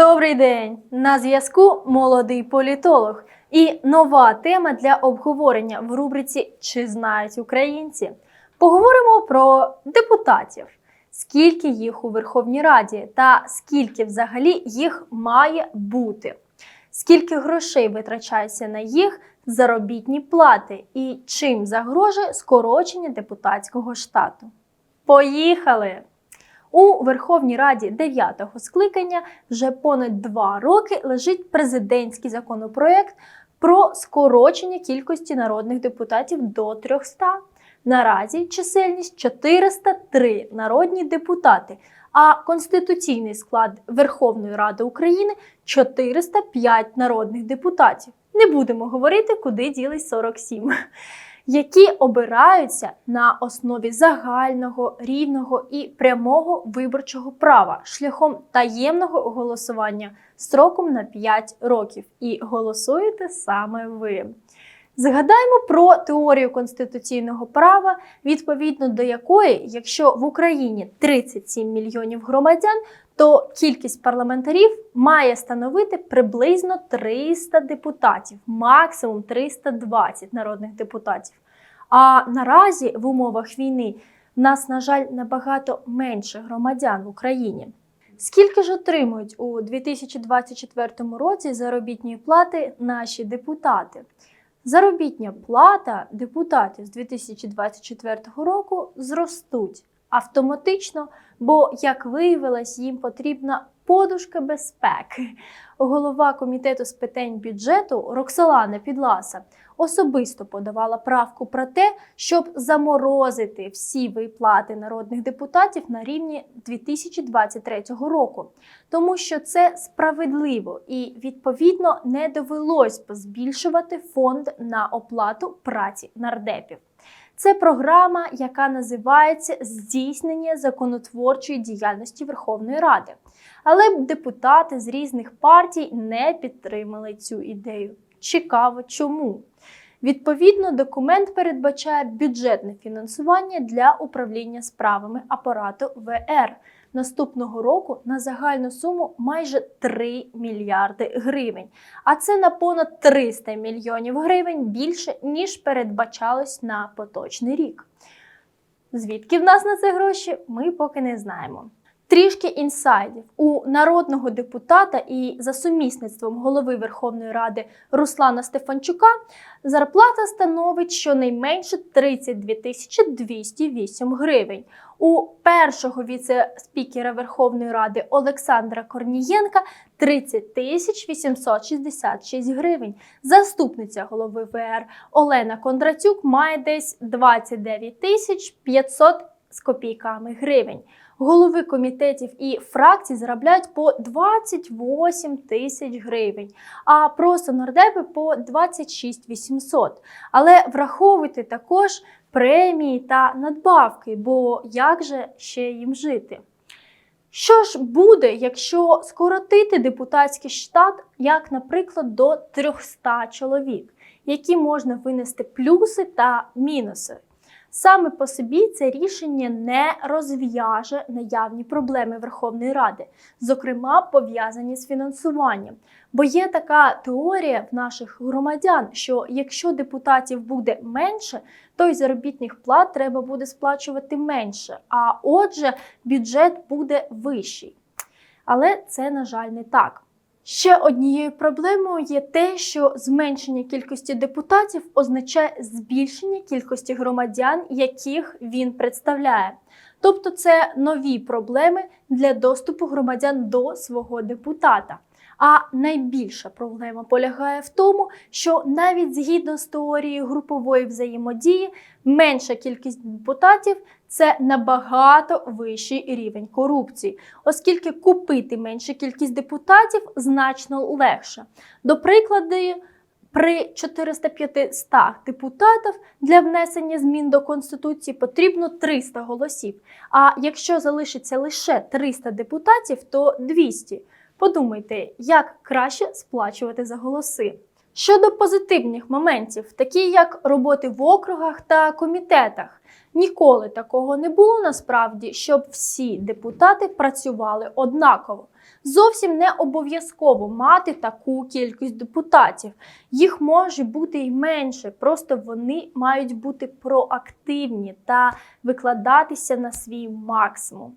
Добрий день! На зв'язку молодий політолог і нова тема для обговорення в рубриці Чи знають українці? Поговоримо про депутатів. Скільки їх у Верховній Раді та скільки взагалі їх має бути? Скільки грошей витрачається на їх заробітні плати і чим загрожує скорочення депутатського штату? Поїхали! У Верховній Раді 9-го скликання вже понад два роки лежить президентський законопроект про скорочення кількості народних депутатів до 300. Наразі чисельність 403 народні депутати, а конституційний склад Верховної Ради України 405 народних депутатів. Не будемо говорити, куди ділись 47 які обираються на основі загального, рівного і прямого виборчого права шляхом таємного голосування строком на 5 років. І голосуєте саме ви. Згадаємо про теорію конституційного права, відповідно до якої, якщо в Україні 37 мільйонів громадян, то кількість парламентарів має становити приблизно 300 депутатів, максимум 320 народних депутатів. А наразі в умовах війни в нас, на жаль, набагато менше громадян в Україні. Скільки ж отримують у 2024 році заробітні плати наші депутати? Заробітня плата депутатів з 2024 року зростуть автоматично, бо, як виявилось, їм потрібна подушка безпеки. Голова комітету з питань бюджету Роксолана Підласа особисто подавала правку про те, щоб заморозити всі виплати народних депутатів на рівні 2023 року, тому що це справедливо і відповідно не довелось б збільшувати фонд на оплату праці нардепів. Це програма, яка називається здійснення законотворчої діяльності Верховної Ради. Але депутати з різних партій не підтримали цю ідею. Цікаво, чому? Відповідно, документ передбачає бюджетне фінансування для управління справами апарату ВР наступного року на загальну суму майже 3 мільярди гривень. А це на понад 300 мільйонів гривень більше, ніж передбачалось на поточний рік. Звідки в нас на це гроші, ми поки не знаємо. Трішки інсайдів у народного депутата і за сумісництвом голови Верховної Ради Руслана Стефанчука зарплата становить щонайменше 32 тисячі 208 гривень. У першого віце-спікера Верховної Ради Олександра Корнієнка 30 тисяч 866 гривень. Заступниця голови ВР Олена Кондратюк має десь 29 тисяч 500 з копійками гривень. Голови комітетів і фракцій заробляють по 28 тисяч гривень, а просто нардепи по 26 800. Але враховуйте також премії та надбавки, бо як же ще їм жити? Що ж буде, якщо скоротити депутатський штат, як, наприклад, до 300 чоловік, які можна винести плюси та мінуси? Саме по собі це рішення не розв'яже наявні проблеми Верховної Ради, зокрема пов'язані з фінансуванням. Бо є така теорія в наших громадян, що якщо депутатів буде менше, то й заробітних плат треба буде сплачувати менше, а отже, бюджет буде вищий. Але це, на жаль, не так. Ще однією проблемою є те, що зменшення кількості депутатів означає збільшення кількості громадян, яких він представляє. Тобто це нові проблеми для доступу громадян до свого депутата. А найбільша проблема полягає в тому, що навіть згідно з теорією групової взаємодії, менша кількість депутатів це набагато вищий рівень корупції, оскільки купити меншу кількість депутатів значно легше. До прикладу, при 450 депутатів для внесення змін до Конституції потрібно 300 голосів. А якщо залишиться лише 300 депутатів, то 200. Подумайте, як краще сплачувати за голоси. Щодо позитивних моментів, такі як роботи в округах та комітетах, ніколи такого не було насправді, щоб всі депутати працювали однаково. Зовсім не обов'язково мати таку кількість депутатів. Їх може бути й менше, просто вони мають бути проактивні та викладатися на свій максимум.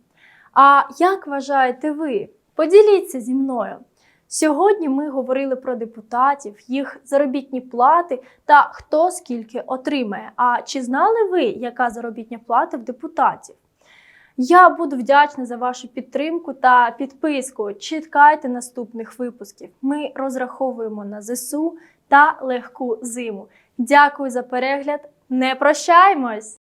А як вважаєте ви? Поділіться зі мною. Сьогодні ми говорили про депутатів, їх заробітні плати та хто скільки отримає. А чи знали ви, яка заробітня плата в депутатів? Я буду вдячна за вашу підтримку та підписку. Чекайте наступних випусків. Ми розраховуємо на ЗСУ та легку зиму. Дякую за перегляд. Не прощаємось!